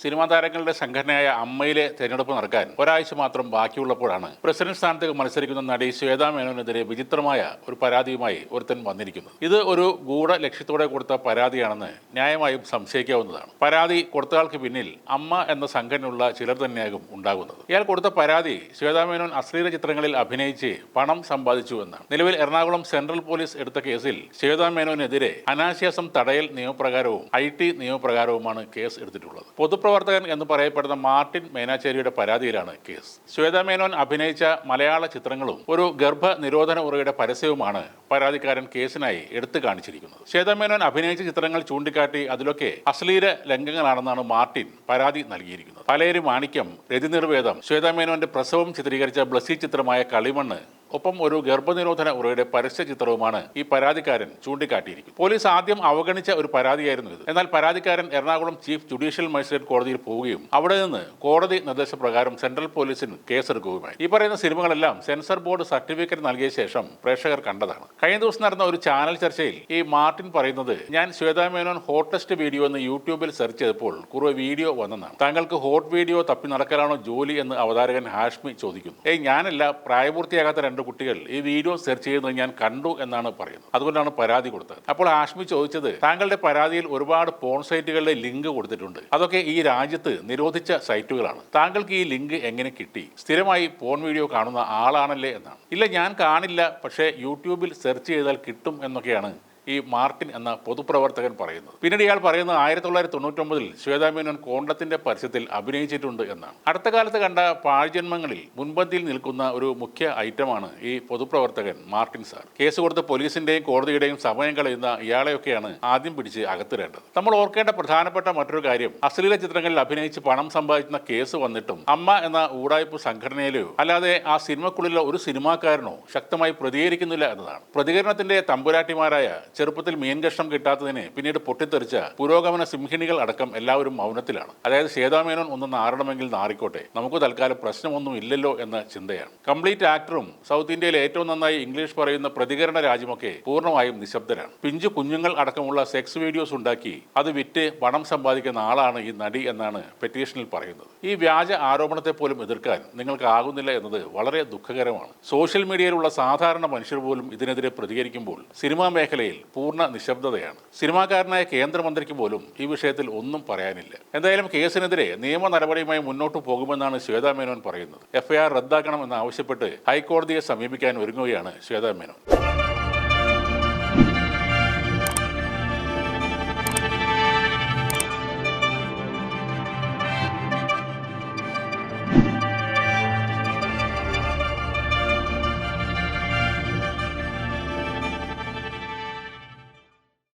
Cinema താരങ്ങളുടെ സംഘടനയായ അമ്മയിലെ തെരഞ്ഞെടുപ്പ് നടക്കാൻ ഒരാഴ്ച മാത്രം ബാക്കിയുള്ളപ്പോഴാണ് പ്രസിഡന്റ് സ്ഥാനത്തേക്ക് മത്സരിക്കുന്ന നടി ശ്വേതാ മേനോനെതിരെ വിചിത്രമായ ഒരു പരാതിയുമായി ഒരുത്തൻ വന്നിരിക്കുന്നത്. ഇത് ഒരു ഗൂഢ ലക്ഷ്യത്തോടെ കൊടുത്ത പരാതിയാണെന്ന് ന്യായമായും സംശയിക്കാവുന്നതാണ്. പരാതി കൊടുത്തയാൾക്ക് പിന്നിൽ അമ്മ എന്ന സംഘടനയുള്ള ചിലർ തന്നെയാകും ഉണ്ടാകുന്നത്. ഇയാൾ കൊടുത്ത പരാതി ശ്വേതാ മേനോൻ അശ്ലീല ചിത്രങ്ങളിൽ അഭിനയിച്ച് പണം സമ്പാദിച്ചു എന്നാണ്. നിലവിൽ എറണാകുളം സെൻട്രൽ പോലീസ് എടുത്ത കേസിൽ ശ്വേതാ മേനോനെതിരെ അനാശ്വാസം തടയൽ നിയമപ്രകാരവും ഐ ടി നിയമപ്രകാരവുമാണ് കേസ് എടുത്തിട്ടുള്ളത്. പൊതുപ്രവർത്തകൻ എന്ന് പറയപ്പെടുന്ന മാർട്ടിൻ മേനാച്ചേരിയുടെ പരാതിയിലാണ് കേസ്. ശ്വേത മേനോൻ അഭിനയിച്ച മലയാള ചിത്രങ്ങളും ഒരു ഗർഭ നിരോധന ഉറയുടെ പരസ്യവുമാണ് പരാതിക്കാരൻ കേസിനായി എടുത്തു കാണിച്ചിരിക്കുന്നത്. ശ്വേത മേനോൻ അഭിനയിച്ച ചിത്രങ്ങൾ ചൂണ്ടിക്കാട്ടി അതിലൊക്കെ അശ്ലീല ലംഘനങ്ങളാണെന്നാണ് മാർട്ടിൻ പരാതി നൽകിയിരിക്കുന്നത്. പലേരി മാണിക്യം രതിനിർവേദം നിർവേദം ശ്വേതാ മേനോന്റെ പ്രസവം ചിത്രീകരിച്ച ബ്ലസി ചിത്രമായ കളിമണ്ണ് ഒപ്പം ഒരു ഗർഭനിരോധന ഉറയുടെ പരസ്യ ചിത്രവുമാണ് ഈ പരാതിക്കാരൻ ചൂണ്ടിക്കാട്ടിയിരിക്കും പോലീസ് ആദ്യം അവഗണിച്ച ഒരു പരാതിയായിരുന്നു ഇത്. എന്നാൽ പരാതിക്കാരൻ എറണാകുളം ചീഫ് ജുഡീഷ്യൽ മജിസ്ട്രേറ്റ് കോടതിയിൽ പോവുകയും അവിടെ നിന്ന് കോടതി നിർദ്ദേശപ്രകാരം സെൻട്രൽ പോലീസിന് കേസെടുക്കുകയുമായി. ഈ പറയുന്ന സിനിമകളെല്ലാം സെൻസർ ബോർഡ് സർട്ടിഫിക്കറ്റ് നൽകിയ ശേഷം പ്രേക്ഷകർ കണ്ടതാണ്. കഴിഞ്ഞ ദിവസം നടന്ന ഒരു ചാനൽ ചർച്ചയിൽ ഈ മാർട്ടിൻ പറയുന്നത് ഞാൻ ശ്വേതാ മേനോൻ ഹോട്ടസ്റ്റ് വീഡിയോ എന്ന് യൂട്യൂബിൽ സെർച്ച് ചെയ്തപ്പോൾ കുറെ വീഡിയോ വന്നതാണ് താങ്കൾക്ക് ഹോട്ട് വീഡിയോ തപ്പി നടക്കലാണോ ജോലി? എന്ന് അവതാരകൻ ഹാഷ്മി ചോദിക്കുന്നു. ഏയ് ഞാനല്ല. പ്രായപൂർത്തിയാകാത്ത രണ്ട് കുട്ടികൾ ഈ വീഡിയോ സെർച്ച് ചെയ്യുന്നത് ഞാൻ കണ്ടു എന്നാണ് പറയുന്നത്. അതുകൊണ്ടാണ് പരാതി കൊടുത്തത്. അപ്പോൾ ആഷ്മി ചോദിച്ചത് താങ്കളുടെ പരാതിയിൽ ഒരുപാട് പോൺ സൈറ്റുകളുടെ ലിങ്ക് കൊടുത്തിട്ടുണ്ട്. അതൊക്കെ ഈ രാജ്യത്ത് നിരോധിച്ച സൈറ്റുകളാണ്. താങ്കൾക്ക് ഈ ലിങ്ക് എങ്ങനെ കിട്ടി? സ്ഥിരമായി പോൺ വീഡിയോ കാണുന്ന ആളാണല്ലേ എന്നാണ്. ഇല്ല ഞാൻ കാണില്ല. പക്ഷേ യൂട്യൂബിൽ സെർച്ച് ചെയ്താൽ കിട്ടും എന്നൊക്കെയാണ് ഈ മാർട്ടിൻ എന്ന പൊതുപ്രവർത്തകൻ പറയുന്നത്. പിന്നീട് ഇയാൾ പറയുന്നത് ആയിരത്തി തൊള്ളായിരത്തി തൊണ്ണൂറ്റൊമ്പതിൽ ശ്വേതാ മേനോൻ കോണ്ടത്തിന്റെ പരസ്യത്തിൽ അഭിനയിച്ചിട്ടുണ്ട് എന്നാണ്. അടുത്ത കാലത്ത് കണ്ട പാഴ്ജന്മങ്ങളിൽ മുൻപന്തിയിൽ നിൽക്കുന്ന ഒരു മുഖ്യ ഐറ്റമാണ് ഈ പൊതുപ്രവർത്തകൻ മാർട്ടിൻ സാർ. കേസ് കൊടുത്ത് പോലീസിന്റെയും കോടതിയുടെയും സമയം കളയുന്ന ഇയാളെയൊക്കെയാണ് ആദ്യം പിടിച്ച് അകത്തിടേണ്ടത്. നമ്മൾ ഓർക്കേണ്ട പ്രധാനപ്പെട്ട മറ്റൊരു കാര്യം അശ്ലീല ചിത്രങ്ങളിൽ അഭിനയിച്ച് പണം സമ്പാദിക്കുന്ന കേസ് വന്നിട്ടും അമ്മ എന്ന ഊടായ്പ സംഘടനയിലെയോ അല്ലാതെ ആ സിനിമക്കുള്ളിലോ ഒരു സിനിമാക്കാരനോ ശക്തമായി പ്രതികരിക്കുന്നില്ല എന്നതാണ്. പ്രതികരണത്തിന്റെ തമ്പുരാട്ടിമാരായ ചെറുപ്പത്തിൽ മീൻ കഷ്ണം കിട്ടാത്തതിനെ പിന്നീട് പൊട്ടിത്തെറിച്ച പുരോഗമന സിംഹിണികൾ അടക്കം എല്ലാവരും മൗനത്തിലാണ്. അതായത് ശ്വേതാമേനോൻ ഒന്ന് നാറണമെങ്കിൽ നാറിക്കോട്ടെ. നമുക്ക് തൽക്കാലം പ്രശ്നമൊന്നും ഇല്ലല്ലോ എന്ന ചിന്തയാണ്. കംപ്ലീറ്റ് ആക്ടറും സൗത്ത് ഇന്ത്യയിൽ ഏറ്റവും നന്നായി ഇംഗ്ലീഷ് പറയുന്ന പ്രതികരണ രാജ്യമൊക്കെ പൂർണമായും നിശബ്ദരാണ്. പിഞ്ചു കുഞ്ഞുങ്ങൾ അടക്കമുള്ള സെക്സ് വീഡിയോസ് ഉണ്ടാക്കി അത് വിറ്റ് പണം സമ്പാദിക്കുന്ന ആളാണ് ഈ നടി എന്നാണ് പെറ്റീഷനിൽ പറയുന്നത്. ഈ വ്യാജ ആരോപണത്തെ പോലും എതിർക്കാൻ നിങ്ങൾക്ക് ആകുന്നില്ല എന്നത് വളരെ ദുഃഖകരമാണ്. സോഷ്യൽ മീഡിയയിലുള്ള സാധാരണ മനുഷ്യർ പോലും ഇതിനെതിരെ പ്രതികരിക്കുമ്പോൾ സിനിമാ മേഖലയിൽ പൂർണ നിശബ്ദതയാണ്. സിനിമാകാരനായ കേന്ദ്രമന്ത്രിക്ക് പോലും ഈ വിഷയത്തിൽ ഒന്നും പറയാനില്ല. എന്തായാലും കേസിനെതിരെ നിയമ നടപടിയുമായി മുന്നോട്ട് പോകുമെന്നാണ് ശ്വേതാ മേനോൻ പറയുന്നത്. എഫ്ഐആർ റദ്ദാക്കണമെന്നാവശ്യപ്പെട്ട് ഹൈക്കോടതിയെ സമീപിക്കാൻ ഒരുങ്ങുകയാണ് ശ്വേതാ മേനോൻ.